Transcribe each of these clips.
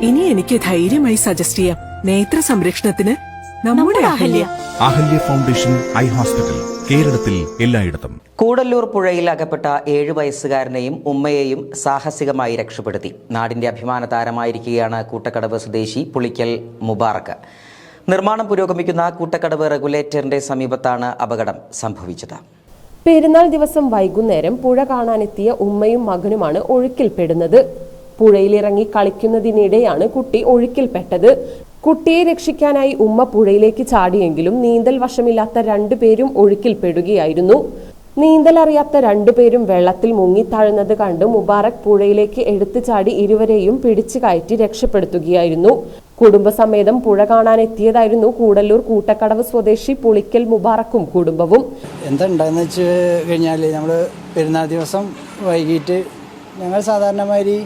ഇനി എനിക്ക് ധൈര്യമായി സജസ്റ്റ് ചെയ്യാം. നേത്ര സംരക്ഷണത്തിന് നമ്മുടെ Ahalya. Ahalya foundation eye hospital കേരളത്തിൽ എല്ലായിടത്തും. കൂടല്ലൂർ പുഴയിൽ അകപ്പെട്ട ഏഴു വയസ്സുകാരനെയും ഉമ്മയെയും സാഹസികമായി രക്ഷപ്പെടുത്തി. നാടിന്റെ അഭിമാന താരമായിരിക്കുകയാണ് കൂട്ടക്കടവ് സ്വദേശി പുളിക്കൽ മുബാറക്ക് നിർമ്മാണം പുരോഗമിക്കുന്ന കൂട്ടക്കടവ് റെഗുലേറ്ററിന്റെ സമീപത്താണ് അപകടം സംഭവിച്ചത്. പെരുന്നാൾ ദിവസം വൈകുന്നേരം പുഴ കാണാനെത്തിയ ഉമ്മയും മകനുമാണ് ഒഴുക്കിൽപ്പെടുന്നത്. പുഴയിലിറങ്ങി കളിക്കുന്നതിനിടെയാണ് കുട്ടി ഒഴുക്കിൽപ്പെട്ടത്. കുട്ടിയെ രക്ഷിക്കാനായി ഉമ്മ പുഴയിലേക്ക് ചാടിയെങ്കിലും നീന്തൽ വശമില്ലാത്ത രണ്ടുപേരും ഒഴുക്കിൽപ്പെടുകയായിരുന്നു. നീന്തൽ അറിയാത്ത രണ്ടുപേരും വെള്ളത്തിൽ മുങ്ങി താഴ്ന്നത് കണ്ട് മുബാറക് പുഴയിലേക്ക് എടുത്തു ചാടി ഇരുവരെയും പിടിച്ചു കയറ്റി രക്ഷപ്പെടുത്തുകയായിരുന്നു. കുടുംബസമേതം പുഴ കാണാൻ എത്തിയതായിരുന്നു കൂടല്ലൂർ കൂട്ടക്കടവ് സ്വദേശി പുളിക്കൽ മുബാറക്കും കുടുംബവും. എന്താ ഉണ്ടായെന്ന് വെച്ച് കഴിഞ്ഞാൽ നമ്മൾ പെരുന്നാൾ ദിവസം വൈകിട്ട് ഞങ്ങൾ സാധാരണമാതിരി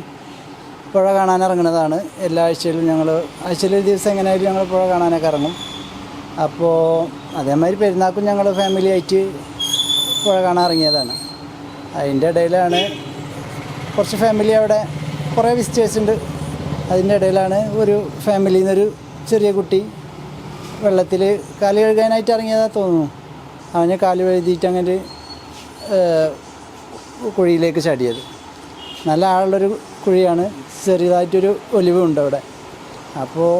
പുഴ കാണാൻ ഇറങ്ങുന്നതാണ്. എല്ലാ ആഴ്ചയിലും ഞങ്ങൾ ആഴ്ചയിൽ ഒരു ദിവസം എങ്ങനെയായാലും ഞങ്ങൾ പുഴ കാണാനൊക്കെ ഇറങ്ങും. അപ്പോൾ അതേമാതിരി പെരുന്നാൾക്കും ഞങ്ങൾ ഫാമിലി ആയിട്ട് പുഴ കാണാൻ ഇറങ്ങിയതാണ്. അതിന്റെ ഇടയിലാണ് കുറച്ച് ഫാമിലി അവിടെ കുറേ വിസിറ്റേഴ്സ് ഉണ്ട്. അതിന്റെ ഇടയിലാണ് ഒരു ഫാമിലിയിൽ നിന്നൊരു ചെറിയ കുട്ടി വെള്ളത്തിൽ കാൽ കഴുകാനായിട്ട് ഇറങ്ങിയതാ തോന്നുന്നു. അവന് കാൽ കഴുതിയിട്ട് അങ്ങനെ കുഴിയിലേക്ക് ചാടിയത്. നല്ല ആളുള്ളൊരു കുഴിയാണ്. ചെറിയതായിട്ടൊരു ഒലിവുണ്ട് അവിടെ. അപ്പോൾ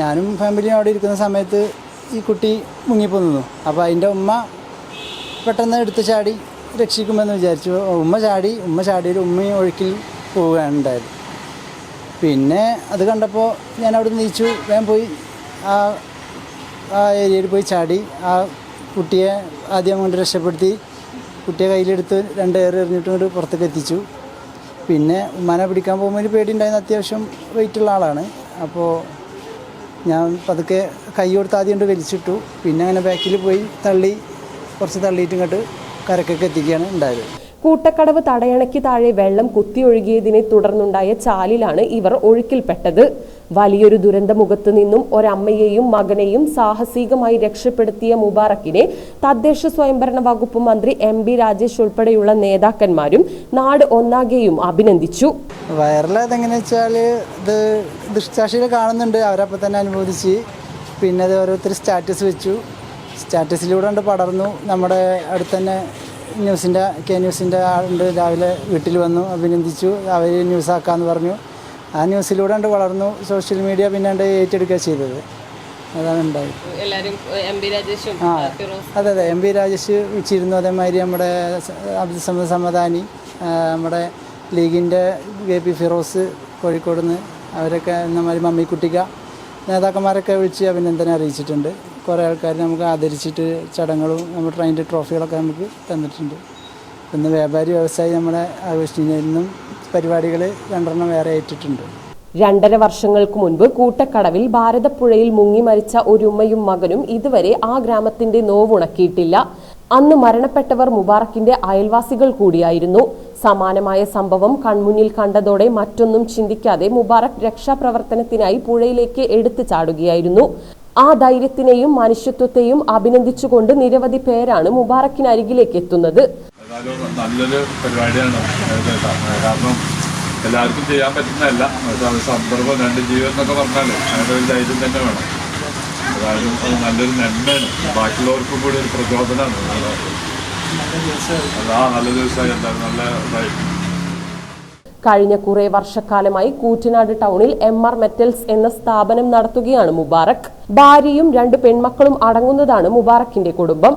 ഞാനും ഫാമിലിയും അവിടെ ഇരിക്കുന്ന സമയത്ത് ഈ കുട്ടി മുങ്ങിപ്പോന്നു. അപ്പോൾ അതിന്റെ ഉമ്മ പെട്ടെന്ന് എടുത്ത് ചാടി രക്ഷിക്കുമെന്ന് വിചാരിച്ചു. ഉമ്മ ചാടി ഉമ്മ ചാടിയൊരു ഉമ്മയും ഒഴുക്കിൽ പോവുകയാണ് ഉണ്ടായത് പിന്നെ അത് കണ്ടപ്പോൾ ഞാൻ അവിടെ നീച്ചു. വേഗം പോയി ആ ആ ഏരിയയിൽ പോയി ചാടി. ആ കുട്ടിയെ ആദ്യം കൊണ്ട് രക്ഷപ്പെടുത്തി. കുട്ടിയെ കയ്യിലെടുത്ത് രണ്ട് ഏറെ എറിഞ്ഞിട്ട് പുറത്തേക്ക് എത്തിച്ചു. പിന്നെ ഉമ്മാനെ പിടിക്കാൻ പോകുമ്പോൾ ഒരു പേടിയുണ്ടായിരുന്ന. അത്യാവശ്യം വെയിറ്റുള്ള ആളാണ്. അപ്പോൾ ഞാൻ പതുക്കെ കൈ കൊടുത്ത് ആദ്യം കൊണ്ട് വലിച്ചിട്ടു. പിന്നെ അങ്ങനെ ബാക്കിൽ പോയി തള്ളി കുറച്ച് തള്ളിയിട്ട് ഇങ്ങോട്ട് കരക്കൊക്കെ എത്തിക്കുകയാണ് ഉണ്ടായത്. കൂട്ടക്കടവ് തടയണയ്ക്ക് താഴെ വെള്ളം കുത്തിയൊഴുകിയതിനെ തുടർന്നുണ്ടായ ചാലിലാണ് ഇവർ ഒഴുക്കിൽപ്പെട്ടത്. വലിയൊരു ദുരന്തമുഖത്ത് നിന്നും ഒരമ്മയെയും മകനെയും സാഹസികമായി രക്ഷപ്പെടുത്തിയ മുബാറക്കിനെ തദ്ദേശ സ്വയംഭരണ വകുപ്പ് മന്ത്രി എം ബി രാജേഷ് ഉൾപ്പെടെയുള്ള നേതാക്കന്മാരും നാട് ഒന്നാകെയും അഭിനന്ദിച്ചു. വൈറലായതെങ്ങനെ വെച്ചാൽ ഇത് കാണുന്നുണ്ട്. അവരപ്പോൾ തന്നെ അനുമോദിച്ച് പിന്നെ അത് ഓരോരുത്തർ സ്റ്റാറ്റസ് വെച്ചു. സ്റ്റാറ്റസിലൂടെ പടർന്നു. നമ്മുടെ അടുത്ത് തന്നെ ന്യൂസിന്റെ കെ ന്യൂസിന്റെ ആളുണ്ട്. രാവിലെ വീട്ടിൽ വന്നു അഭിനന്ദിച്ചു. അവർ ന്യൂസാക്കാമെന്ന് പറഞ്ഞു. ആ ന്യൂസിലൂടെ ഉണ്ട് വളർന്നു. സോഷ്യൽ മീഡിയ പിന്നെ ഉണ്ട് ഏറ്റെടുക്കുക ചെയ്തത്. അതാണ് ഉണ്ടായത്. ആ അതെ അതെ. എം പി രാജേഷ് വിളിച്ചിരുന്നു അതേമാതിരി നമ്മുടെ അബ്ദുൽ സമദ് സമദാനി നമ്മുടെ ലീഗിന്റെ കെ പി ഫിറോസ് കോഴിക്കോട് നിന്ന് അവരൊക്കെ എന്നമാതിരി മമ്മിക്കുട്ടിക്ക നേതാക്കന്മാരൊക്കെ വിളിച്ച് അഭിനന്ദനം അറിയിച്ചിട്ടുണ്ട്. കുറേ ആൾക്കാർ നമുക്ക് ആദരിച്ചിട്ട് ചടങ്ങുകളും നമ്മൾ ട്രെയിനിന്റെ ട്രോഫികളൊക്കെ നമുക്ക് തന്നിട്ടുണ്ട്. പിന്നെ വ്യാപാരി വ്യവസായി നമ്മളെ ആഘോഷിക്കുന്നതിനും പരിപാടികൾ രണ്ടെണ്ണം വേറെ ഏറ്റിട്ടുണ്ട് രണ്ടര വർഷങ്ങൾക്ക് മുൻപ് കൂട്ടക്കടവിൽ ഭാരതപ്പുഴയിൽ മുങ്ങി മരിച്ച ഒരു ഉമ്മയും മകനും ഇതുവരെ ആ ഗ്രാമത്തിന്റെ നോവുണക്കിയിട്ടില്ല. അന്ന് മരണപ്പെട്ടവർ മുബാറക്കിന്റെ അയൽവാസികൾ കൂടിയായിരുന്നു. സമാനമായ സംഭവം കൺമുന്നിൽ കണ്ടതോടെ മറ്റൊന്നും ചിന്തിക്കാതെ മുബാറക് രക്ഷാപ്രവർത്തനത്തിനായി പുഴയിലേക്ക് എടുത്തു ചാടുകയായിരുന്നു. ആ ധൈര്യത്തിനെയും മനുഷ്യത്വത്തെയും അഭിനന്ദിച്ചുകൊണ്ട് നിരവധി പേരാണ് മുബാറക്കിന് അരികിലേക്ക് എത്തുന്നത് നല്ലൊരു പരിപാടിയാണ്. കാരണം എല്ലാവർക്കും ചെയ്യാൻ പറ്റുന്നതല്ല. സന്ദർഭം രണ്ട് ജീവൻ എന്നൊക്കെ പറഞ്ഞാൽ അതിന്റെ ഒരു ധൈര്യം തന്നെ വേണം. അതായത് അത് നല്ലൊരു നന്മയാണ്. ബാക്കിയുള്ളവർക്കും കൂടി ഒരു പ്രചോദനമാണ്. അതാ നല്ല ദിവസമായി. എന്തായാലും നല്ല കഴിഞ്ഞ കുറെ വർഷക്കാലമായി കൂറ്റനാട് ടൗണിൽ എം ആർ മെറ്റൽസ് എന്ന സ്ഥാപനം നടത്തുകയാണ് മുബാറക്. ഭാര്യയും രണ്ട് പെൺമക്കളും അടങ്ങുന്നതാണ് മുബാറക്കിന്റെ കുടുംബം.